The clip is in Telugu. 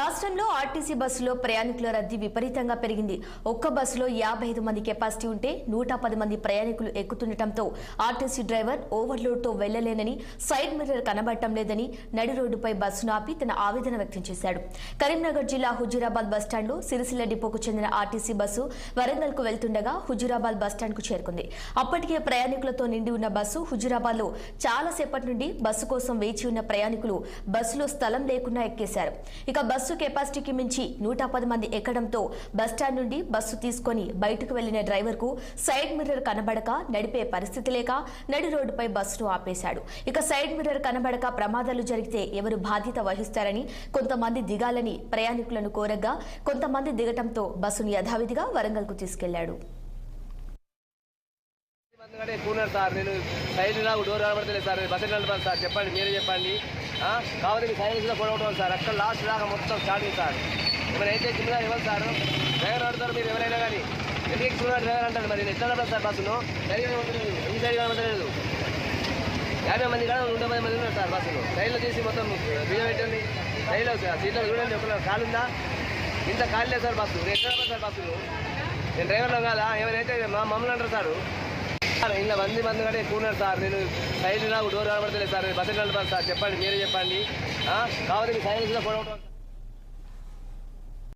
రాష్ట్రంలో ఆర్టీసీ బస్సులో ప్రయాణికుల రద్దీ విపరీతంగా పెరిగింది. ఒక్క బస్సులో యాభై ఐదు మంది కెపాసిటీ ఉంటే నూట పది మంది ప్రయాణికులు ఎక్కుతుండటంతో ఆర్టీసీ డ్రైవర్ ఓవర్లోడ్తో వెళ్ళలేనని సైడ్ మిర్రర్ కనబడటం లేదని నడి రోడ్డుపై బస్సును ఆపి తన ఆవేదన వ్యక్తం చేశాడు. కరీంనగర్ జిల్లా హుజూరాబాద్ బస్టాండ్లో సిరిసిల్ల డిపోకు చెందిన ఆర్టీసీ బస్సు వరంగల్కు వెళ్తుండగా హుజూరాబాద్ బస్టాండ్కు చేరుకుంది. అప్పటికే ప్రయాణికులతో నిండి ఉన్న బస్సు హుజూరాబాద్లో చాలాసేపటి నుండి బస్సు కోసం వేచి ఉన్న ప్రయాణికులు బస్సులో స్థలం లేకుండా ఎక్కేశారు. ఇక బస్సు బస్సు కెపాసిటీకి మించి నూట పది మంది ఎక్కడంతో బస్టాండ్ నుండి బస్సు తీసుకొని బయటకు వెళ్ళిన డ్రైవర్కు సైడ్ మిర్రర్ కనబడక నడిపే పరిస్థితి లేక నడి రోడ్డుపై బస్సును ఆపేశాడు. ఇక సైడ్ మిర్రర్ కనబడక ప్రమాదాలు జరిగితే ఎవరు బాధ్యత వహిస్తారని కొంతమంది దిగాలని ప్రయాణికులను కోరగా కొంతమంది దిగటంతో బస్సును యథావిధిగా వరంగల్కు తీసుకెళ్ళాడు. ఎందుకంటే సార్ నేను సైడ్ నాకు డోర్ కనబడతలేదు సార్ బస్ నడపాలి సార్. చెప్పండి మీరే చెప్పండి. కాబట్టి మీ సైడ్ కూడా సార్. అక్కడ లాస్ట్ దాకా మొత్తం స్టార్టింగ్ సార్. మరి అయితే కింద ఇవ్వాలి సార్? డ్రైవర్ ఆడతారు మీరు ఎవరైనా కానీ? ఎందుకు ఎక్కుతున్నారు డ్రైవర్ అంటారు మరి? నేను ఎట్లా నడపాలి సార్ బస్సును? సైడ్ కనబడలేదు ఈ సైడ్ కనబడలేదు యాభై మంది కాడ నూట పది మంది ఉన్నారు సార్ బస్సులో. రైల్లో తీసి మొత్తం బియ్యం పెట్టండి. సైడ్లో సీట్లో చూడండి ఒక కాలుందా ఇంత ఖాళీ లేదు సార్ బస్సు. నేను ఎట్లా సార్ బస్సులు? నేను డ్రైవర్లో కాదా? ఏమైనా మా మమ్మల్ని అంటారు సార్? సార్ ఇలా మంది మంది కంటే ఎక్కువ ఉన్నారు సార్. నేను సైడ్ నాకు డోర్ కనబడతలేదు సార్. Bus కనబడతాను sir. చెప్పండి మీరే చెప్పండి. ఆ, మీ సైడ్ కూడా